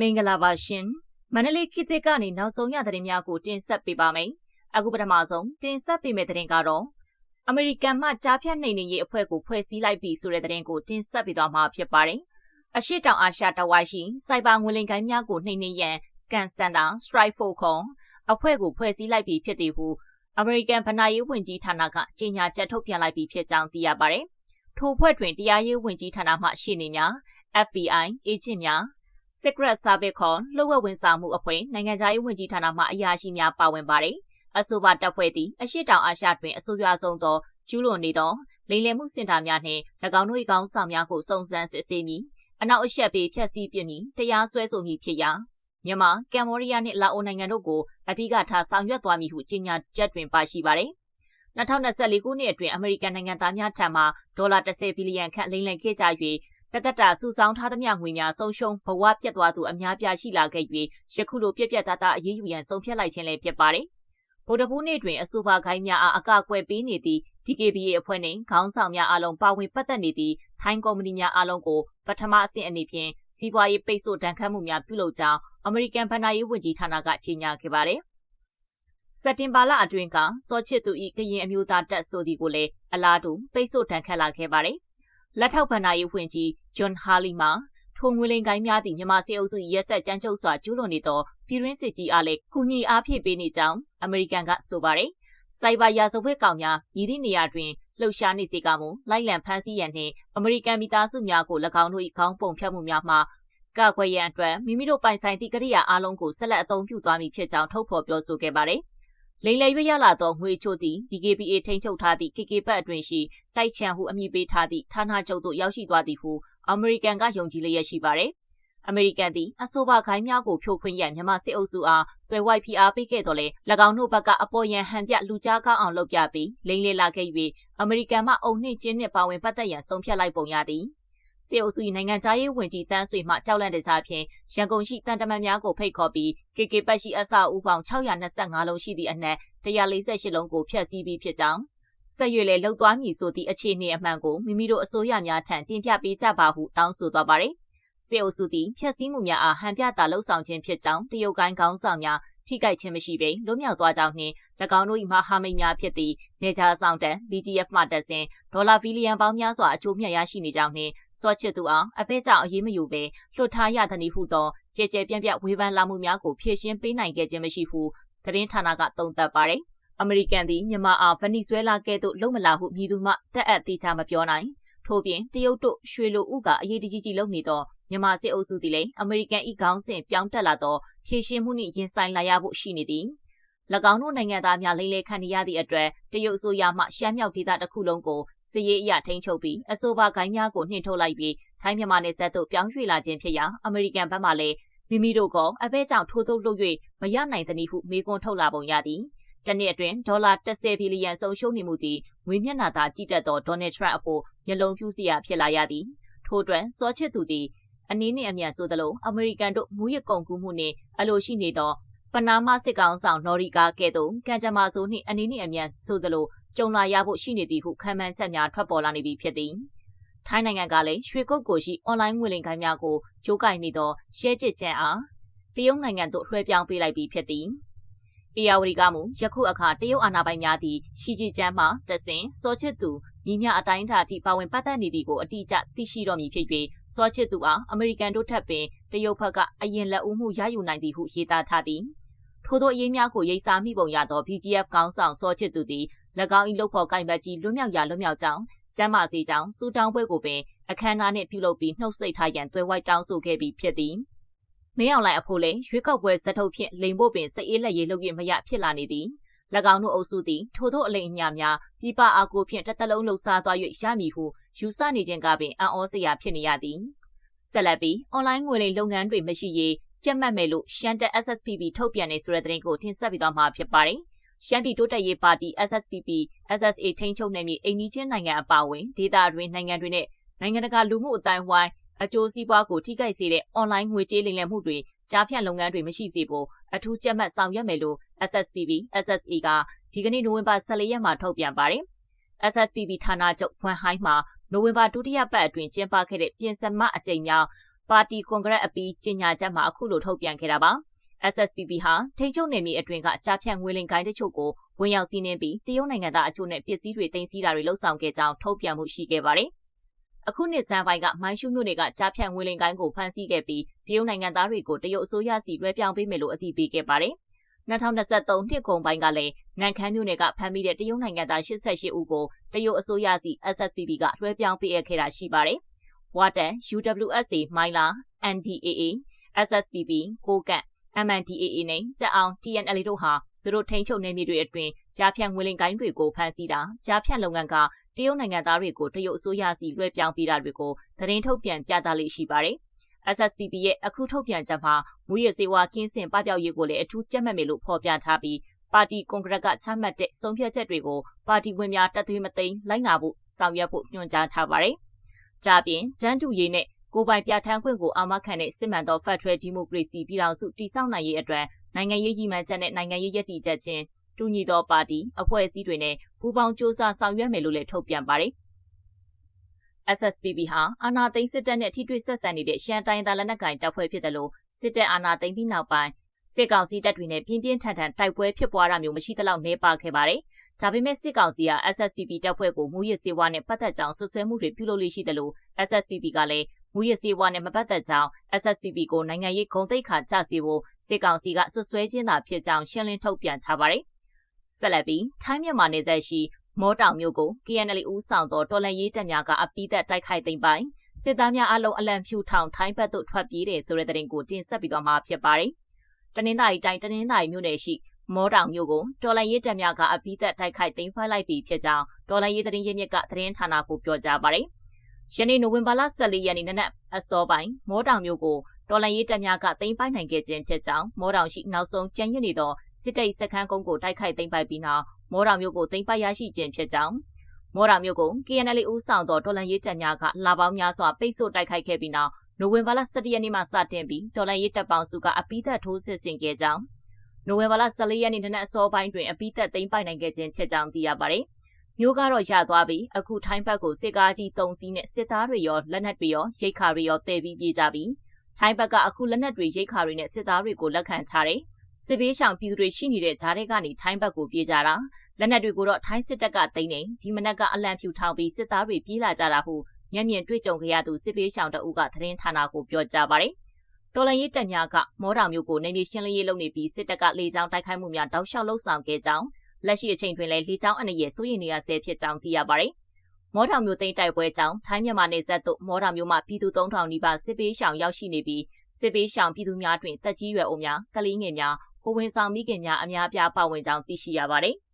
မင်္ဂလာပါရှင်မန္တလေးခေတ်သစ်ကနေနောက်ဆုံးရသတင်းများကိုတင်ဆက်ပေးပါမယ်အခုပထမဆုံးတင်ဆက်ပေးမယ့်သတင်းကတော့အမေရိကန်မှကြားဖြတ်နှိမ်နင်းရေးအဖွဲ့ကိုဖွဲ့စည်းလိုက်ပြီဆိုတဲ့သတင်းကိုတင်ဆက်ပေးသွားမှာဖြစ်ပါတယ်အရှိတောင်အာရှတဝိုင်းရှိစိုက်ဘာငွေလိမ်ကိုင်းများကိုနှိမ်နင်းရန် Scan Center Strike Force ခေါ်အဖွဲ့ကိုဖွဲ့စည်းလိုက်ပြီဖြစ်သည်ဟုအမေရိကန်ဗဏ္ဍာရေးဝန်ကြီးဌာနကကြေညာချက်ထုတ်ပြန်လိုက်ပြီဖြစ်ကြောင်းသိရပါတယ်ထိုဖွဲ့တွင်တရားရေးဝန်ကြီးဌာနမှရှေ့နေများ FBI အေဂျင့်များ Secret Service ခေါ်လှုပ်ဝက်ဝန်ဆောင်မှုအဖွဲ့နိုင်ငံခြားရေးဝန်ကြီးဌာနမှအရာရှိများပါဝင်ပါတယ်။အဆိုပါတပ်ဖွဲ့သည်အရှိတောင်အာရှတွင်အဆိုအဆုံးသောကျူးလွန်နေသောလိမ်လည်မှုစင်တာများနှင့်၎င်းတို့၏ကောင်းဆောင်များကိုစုံစမ်းစစ်ဆေးမည်။အနောက်အရှက်ပေးဖျက်ဆီးပြမည်တရားစွဲဆိုမည်ဖြစ်ရာမြန်မာကမ်ဘောဒီးယားနှင့်လာအိုနိုင်ငံတို့ကိုအဓိကထားဆောင်ရွက်သွားမည်ဟုကြေညာချက်တွင်ပါရှိပါတယ်။2024ခုနှစ်အတွင်းအမေရိကန်နိုင်ငံသားများထံမှဒေါ်လာ10ဘီလီယံခန့်လိမ်လည်ခဲ့ကြ၍ တသက်တာစုဆောင်းထားသမျှငွေများဆုံးရှုံးဘဝပြတ်သွားသူအများပြားရှိလာခဲ့၍ယခုလိုပြက်ပြက်သားသားအရေးယူရန်ဆုံးဖြတ်လိုက်ခြင်းလည်းဖြစ်ပါတယ်။ဗုဒ္ဓဘုနေ့တွင်အဆိုပါခိုင်းများအားအကာအကွယ်ပေးနေသည့် DKBA အဖွဲ့နှင့်ခေါင်းဆောင်များအားလုံးပါဝင်ပတ်သက်နေသည့်ထိုင်းကုမ္ပဏီများအားလုံးကိုပထမအဆင့်အနေဖြင့်စီးပွားရေးပိတ်ဆို့ဒဏ်ခတ်မှုများပြုလုပ်ကြောင်းအမေရိကန်ဗဏ္ဍာရေးဝန်ကြီးဌာနကကြေညာခဲ့ပါတယ်။စက်တင်ဘာလအတွင်းကစောချစ်သူ၏ကရင်အမျိုးသားတပ်ဆိုသည်ကိုလည်းအလားတူပိတ်ဆို့ဒဏ်ခတ်လာခဲ့ပါတယ် လက်ထောက်ဗဏ္ဍာရေးဝန်ကြီးဂျွန်ဟာလီမာထိုငွေလိမ်ကိုင်းများသည့်မြန်မာစစ်အုပ်စုရဲဆက်ကြမ်းကြုတ်စွာကျူးလွန်နေသောပြည်တွင်းစစ်ကြီးအားလည်းကူညီအားဖြည့်ပေးနေကြောင်းအမေရိကန်ကဆိုပါတယ်။စိုက်ဘာရာဇဝတ်ကောင်များမြည်သည့်နေရာတွင်လှုပ်ရှားနေစေကမူလိုက်လံဖမ်းဆီးရန်နှင့်အမေရိကန်မိသားစုများကို၎င်းတို့၏ခေါင်းပုံဖြတ်မှုများမှာကကွယ်ရန်အတွက်မိမိတို့ပိုင်ဆိုင်သည့်ကိရိယာအလုံးကိုဆက်လက်အသုံးပြုသွားမည်ဖြစ်ကြောင်းထုတ်ဖော်ပြောဆိုခဲ့ပါတယ်။ လိမ်လည်၍ရလာသောငွေချို့သည် DKBA ထိန်းချုပ်ထားသည့် KK ဘတ်အတွင်ရှိတိုက်ချန်ဟုအမည်ပေးထားသည့်ဌာနချုပ်သို့ရောက်ရှိသွားသည်ဟုအမေရိကန်ကယုံကြည်လျက်ရှိပါသည်အမေရိကန်သည်အဆိုပါခိုင်းများကိုဖြိုခွင်းရန်မြန်မာစစ်အုပ်စုအားသွယ်ဝိုက်ဖိအားပေးခဲ့တော်လဲ၎င်းတို့ဘက်ကအပေါ်ယံဟန်ပြလူကြားကောင်းအောင်လုပ်ပြပြီးလိမ်လည်လာခဲ့၍အမေရိကန်မှအုံနှင့်ကျင်းနှင့်ပါဝင်ပတ်သက်ရန်ဆုံးဖြတ်လိုက်ပုံရသည် စေအုပ်စု၏နိုင်ငံသားရေးဝန်ကြီးတန်းဆွေမှကြောက်လန့်တဲ့စားဖြင့်ရန်ကုန်ရှိတန်တမန်များကိုဖိတ်ခေါ်ပြီး KK ပတ်ရှိအစအဦးပေါင်း625လုံးရှိသည့်အနက်148လုံးကိုဖျက်ဆီးပြီးဖြစ်ကြောင်းဆက်ရွေလေလှုပ်သွားမည်ဆိုသည့်အခြေအနေအမှန်ကိုမိမိတို့အစိုးရများထံတင်ပြပေးကြပါဟုတောင်းဆိုသွားပါတယ်။စေအုပ်စုသည်ဖျက်ဆီးမှုများအားဟန်ပြတာလှုပ်ဆောင်ခြင်းဖြစ်ကြောင်းတရုတ်ကိုင်းကောင်းဆောင်များ ထိခိုက်ခြင်းမရှိဘဲလွတ်မြောက်သွားကြောင်းနှင့်၎င်းတို့၏မဟာမိတ်များဖြစ်သည့်နေချာဆောင်တန် BGF မှတက်စဉ်ဒေါ်လာဘီလီယံပေါင်းများစွာအကျိုးမြတ်ရရှိနေကြောင်းနှင့်စောချစ်သူအောင်အဖက်ကြောင့်အရေးမယူဘဲလွှတ်ထားရသည်နည်းဟုသောကြဲကြဲပြန့်ပြန့်ဝေဖန်လာမှုများကိုဖြည့်ရှင်းပေးနိုင်ခဲ့ခြင်းမရှိဟုသတင်းဌာနကသုံးသပ်ပါတယ်။အမေရိကန်သည်မြန်မာအားဗနီဇွဲလားကဲ့သို့လုံမလာဟုမြည်သူမှတက်အပ်သေးချမပြောနိုင်။ ထို့ပြင်တရုတ်တို့ရွှေလိုဥကအရေးတကြီးကြီးလုပ်နေသောမြန်မာစစ်အုပ်စုသည်လည်းအမေရိကန်၏ခေါင်းစဉ်ပြောင်းတက်လာသောဖြည့်ရှင်းမှုနှင့်ရင်ဆိုင်လာရဖို့ရှိနေသည်၎င်းတို့နိုင်ငံသားများလိမ့်လေခံနေရသည့်အတွက်တရုတ်အစိုးရမှရှမ်းမြောက်ဒေသတစ်ခုလုံးကိုစစ်ရေးအရထိန်းချုပ်ပြီးအဆိုပါဂိုင်းများကိုနှင်ထုတ်လိုက်ပြီးထိုင်းမြန်မာနယ်စပ်သို့ပြောင်းရွှေ့လာခြင်းဖြစ်ရာအမေရိကန်ဘက်မှလည်းမိမိတို့ကအဘဲကြောင့်ထိုးထုတ်လုပ်၍မရနိုင်သနည်းဟုမေးခွန်းထုတ်လာပုံရသည် တနေ့အတွင်းဒေါ်လာ30ဘီလီယံဆုံးရှုံးနေမှုသည်ငွေမျက်နှာသာကြည့်တတ်သောဒေါ်နယ်ထရန့်အဖို့မျက်လုံးပြူးစရာဖြစ်လာရသည်ထို့အတွက်စောချစ်သူသည်အနည်းနှင့်အမြန်ဆိုသလိုအမေရိကန်တို့မူရကုန်ကူးမှုနှင့်အလိုရှိနေသောပနာမစစ်ကောင်ဆောင်နော်ရီကာကဲ့သို့ကံကြမ္မာဆိုနှင့်အနည်းနှင့်အမြန်ဆိုသလိုကြုံလာရဖို့ရှိနေသည်ဟုခံမှန်းချက်များထွက်ပေါ်လာနေပြီဖြစ်သည်ထိုင်းနိုင်ငံကလည်းရွှေကုတ်ကိုရှိအွန်လိုင်းငွေလိမ်ခိုင်းများကိုကြိုးကင်နေသောရှဲကျစ်ချန်အားတရုတ်နိုင်ငံသို့လွှဲပြောင်းပေးလိုက်ပြီးဖြစ်သည် အေယာဝတီကမူယခုအခါတရုတ်အာဏာပိုင်များသည်ရှီဂျီကျန်းမှတဆင်စောချစ်သူညီမြအတိုင်းအတာအထိပါဝင်ပတ်သက်နေသည်ကိုအတိအကျသိရှိတော်မူဖြစ်၍စောချစ်သူအားအမေရိကန်တို့ထပ်ပင်တရုတ်ဘက်ကအရင်လက်ဦးမှုရယူနိုင်သည်ဟုရေးသားထားသည်ထို့သောအရေးများကိုရိပ်စားမိပုံရသော BGF ကောင်းဆောင်စောချစ်သူသည်၎င်း၏လုပ်ဖော်ကိုင်ဘတ်ကြီးလွတ်မြောက်ရာလွတ်မြောက်ကြောင်းကျမ်းမာစေကြောင်းစူတောင်းပွဲကိုပင်အခမ်းအနားနှင့်ပြုလုပ်ပြီးနှုတ်ဆက်ထားရန်သွဲဝိုက်တောင်းဆိုခဲ့ပြီးဖြစ်သည် မင်းအောင်လှိုင်အဖို့လည်းရွေးကောက်ပွဲဇက်ထုတ်ဖြင့်လိန်ဖို့ပင်စိတ်အေးလက်ရေးလုပ်ရမရဖြစ်လာနေသည်၎င်းတို့အုပ်စုသည်ထို့သောအလိမ်အညာများပြပအားကိုဖြင့်တစ်သလုံးလှုပ်ရှားသွား၍ရမည်ဟုယူဆနေခြင်းကပင်အံ့ဩစရာဖြစ်နေရသည်ဆက်လက်ပြီးအွန်လိုင်းငွေလိမ်လုပ်ငန်းတွေမရှိရေးကြက်မှတ်မယ်လို့ရှမ်းတက် SSPP ထုတ်ပြန်နေဆိုတဲ့သတင်းကိုတင်ဆက်ပြီးတော့မှာဖြစ်ပါတယ်ရှမ်းပြည်တိုးတက်ရေးပါတီ SSPP SSA ထိန်းချုပ်နေမည်အိန္ဒိချင်းနိုင်ငံအပါအဝင်ဒေသတွင်းနိုင်ငံတွေနဲ့နိုင်ငံတကာလူမှုအတိုင်းဝိုင်း အကျိုးစီးပွားကိုထိခိုက်စေတဲ့အွန်လိုင်းငွေကြေးလိမ်လည်မှုတွေကြားဖြတ်လုပ်ငန်းတွေမရှိစေဖို့အထူးကြက်မှတ်ဆောင်ရွက်မယ်လို့ SSPP SSA ကဒီကနေ့နိုဝင်ဘာ14ရက်မှာထုတ်ပြန်ပါတယ်။ SSPP ဌာနချုပ်ဖွန်ဟိုင်းမှာနိုဝင်ဘာဒုတိယပတ်အတွင်းကျင်းပခဲ့တဲ့ပြင်ဆင်မအကြိမ်မြောက်ပါတီကွန်ဂရက်အပြီးကြေညာချက်မှာအခုလိုထုတ်ပြန်ခဲ့တာပါ SSPP ဟာထိန်းချုပ်နေမီအတွင်းကကြားဖြတ်ငွေလင်ကိုင်းတချို့ကိုဝင်ရောက်စီးနင်းပြီးတရုတ်နိုင်ငံသားအချို့နဲ့ပစ္စည်းတွေတင်စီးတာတွေလှုပ်ဆောင်ခဲ့ကြောင်းထုတ်ပြန်မှုရှိခဲ့ပါတယ်။ အခုနှစ်ဇန်ပိုင်းကမိုင်းရှုမြို့နယ်ကကြားဖြတ်ငွေလင်ကိုင်းကိုဖမ်းဆီးခဲ့ပြီးတရုတ်နိုင်ငံသားတွေကိုတရုတ်အစိုးရစီလွှဲပြောင်းပေးမယ်လို့အတည်ပြုခဲ့ပါတယ်။2023နှစ်ကုန်ပိုင်းကလည်းနန်ခမ်းမြို့နယ်ကဖမ်းမိတဲ့တရုတ်နိုင်ငံသား88ဦးကိုတရုတ်အစိုးရစီ SSPP ကလွှဲပြောင်းပေးအပ်ခဲ့တာရှိပါတယ်။ဝါတန် UWSA မိုင်လာ NDAA SSPP ကိုကန့် MNDAA နဲ့တက်အောင် TNL တို့ဟာ သူတို့ထိန်းချုပ်နေမြေတွေအတွင်းကြားဖြတ်ငွေလင်ကိုင်းတွေကိုဖမ်းဆီးတာကြားဖြတ်လုပ်ငန်းကတရုတ်နိုင်ငံသားတွေကိုတရုတ်အစိုးရစီလွှဲပြောင်းပေးတာတွေကိုသတင်းထုတ်ပြန်ပြသလေးရှိပါတယ်။ SSPP ရဲ့အခုထုတ်ပြန်ချက်မှာမူရစေဝါကင်းစင်ပပျောက်ရေးကိုလည်းအထူးကြက်မှတ်မယ်လို့ဖော်ပြထားပြီးပါတီကွန်ဂရက်ကချမှတ်တဲ့ဆုံးဖြတ်ချက်တွေကိုပါတီဝင်များတသွေးမသိမ်းလိုက်နာဖို့ဆောင်ရွက်ဖို့ညွှန်ကြားထားပါတယ်။ကြပြင်တန်းတူရေးနဲ့ကိုပိုင်ပြဋ္ဌာန်းခွင့်ကိုအာမခံတဲ့စစ်မှန်သောဖက်ဒရယ်ဒီမိုကရေစီပြည်ထောင်စုတည်ဆောက်နိုင်ရေးအတွက် နိုင်ငံရေးကြီးမှန်ချက်နဲ့နိုင်ငံရေးရည်တည်ချက်ချင်းတူညီသောပါတီအဖွဲ့အစည်းတွေနဲ့ပူးပေါင်းစ조사ဆောင်ရွက်မယ်လို့လည်းထုတ်ပြန်ပါတယ်။ SSPB ဟာအာဏာသိမ်းစစ်တပ်နဲ့ထိတွေ့ဆက်ဆံနေတဲ့ရှမ်းတိုင်းသားလက်နက်ကိုင်တပ်ဖွဲ့ဖြစ်တယ်လို့စစ်တပ်အာဏာသိမ်းပြီးနောက်ပိုင်းစစ်ကောင်စီတပ်တွေနဲ့ပြင်းပြင်းထန်ထန်တိုက်ပွဲဖြစ်ပွားတာမျိုးမရှိသလောက်နေပါခဲ့ပါတယ်။ဒါပေမဲ့စစ်ကောင်စီက SSPB တပ်ဖွဲ့ကိုမူရစ်စေဝါနဲ့ပတ်သက်ကြောင်းဆွဆွဲမှုတွေပြုလုပ်လို့ရှိတယ်လို့ SSPB ကလည်း မူရစ်စေဝါနဲ့မပတ်သက်ကြောင်း SSPB ကိုနိုင်ငံရေးဂုဏ်သိက္ခာကျစေဖို့စစ်ကောင်စီကဆွဆွဲခြင်းသာဖြစ်ကြောင်းရှင်းလင်းထုတ်ပြန်ထားပါတယ်။ဆက်လက်ပြီးထိုင်းမြန်မာနယ်စပ်ရှိမောတောင်မြို့ကို KNL ဦးဆောင်သောတော်လှန်ရေးတပ်များကအပိသက်တိုက်ခိုက်သိမ်းပိုင်စစ်သားများအလုံးအလံဖြူထောင်ထိုင်းဘက်သို့ထွက်ပြေးတယ်ဆိုတဲ့သတင်းကိုတင်ဆက်ပြီးတော့မှာဖြစ်ပါတယ်။တနင်္သာရီတိုင်းတနင်္သာရီမြို့နယ်ရှိမောတောင်မြို့ကိုတော်လှန်ရေးတပ်များကအပိသက်တိုက်ခိုက်သိမ်းပိုက်လိုက်ပြီးဖြစ်ကြောင်းတော်လှန်ရေးသတင်းရင်းမြစ်ကသတင်းဌာနကိုပြောကြားပါတယ်။ ယနေ့နိုဝင်ဘာလ14ရက်နေ့နနက်အစောပိုင်းမောတောင်မြို့ကိုတော်လန်ရေးတပ်များကသိမ်းပိုက်နိုင်ခဲ့ခြင်းဖြစ်ကြောင်းမောတောင်ရှိနောက်ဆုံးကျန်ရစ်နေသောစစ်တိတ်စခန်းကုန်းကိုတိုက်ခိုက်သိမ်းပိုက်ပြီးနောက်မော်ရာမျိုးကိုသိမ်းပိုက်ရရှိခြင်းဖြစ်ကြောင်းမော်ရာမျိုးကို KNL ဦးဆောင်သောတော်လှန်ရေးတပ်များကလာပေါင်းများစွာပိတ်ဆို့တိုက်ခိုက်ခဲ့ပြီးနောက်နိုဝင်ဘာလ17ရက်နေ့မှစတင်ပြီးတော်လှန်ရေးတပ်ပေါင်းစုကအပိသက်ထိုးစစ်ဆင်ခဲ့ကြောင်းနိုဝင်ဘာလ14ရက်နေ့နနက်အစောပိုင်းတွင်အပိသက်သိမ်းပိုက်နိုင်ခဲ့ခြင်းဖြစ်ကြောင်းသိရပါတယ်။ မျိုးကတော့ရသွားပြီးအခုထိုင်းဘက်ကိုစစ်ကားကြီး၃စီးနဲ့စစ်သားတွေရောလက်နက်တွေရောရိတ်ခါတွေရောတည်ပြီးပြေးကြပြီးထိုင်းဘက်ကအခုလက်နက်တွေရိတ်ခါတွေနဲ့စစ်သားတွေကိုလက်ခံထားတယ်။စစ်ဘေးရှောင်ပြည်သူတွေရှိနေတဲ့ဂျားတွေကနေထိုင်းဘက်ကိုပြေးကြတာလက်နက်တွေကိုတော့ထိုင်းစစ်တပ်ကသိမ်းနေဒီမနက်ကအလံဖြူထောင်ပြီးစစ်သားတွေပြေးလာကြတာဟုမျက်မြင်တွေ့ကြုံခဲ့ရသူစစ်ဘေးရှောင်တအုပ်ကသတင်းဌာနကိုပြောကြားပါတယ်တော်လန်ရေးတပ်များကမောတောင်မျိုးကိုနေမြေရှင်းလင်းရေးလုပ်နေပြီးစစ်တပ်ကလေကြောင်းတိုက်ခိုက်မှုများတောက်လျှောက်လှုပ်ဆောင်ခဲ့ကြောင်း လက်ရှိအချိန်တွင်လည်းလေကြောင်းအနေနဲ့စိုးရိမ်နေရဆဲဖြစ်ကြောင်းသိရပါတယ်မောထောင်မျိုးသိမ်းတိုက်ပွဲကြောင့်ထိုင်းမြန်မာနယ်စပ်သို့မောထောင်မျိုးမှပြည်သူ3000နီးပါးစစ်ပေးရှောင်ရောက်ရှိနေပြီးစစ်ပေးရှောင်ပြည်သူများတွင်တက်ကြီးရွယ်အိုများကလေးငယ်များကိုဝင်ဆောင်မိခင်များအများအပြားပါဝင်ကြောင်းသိရှိရပါတယ်။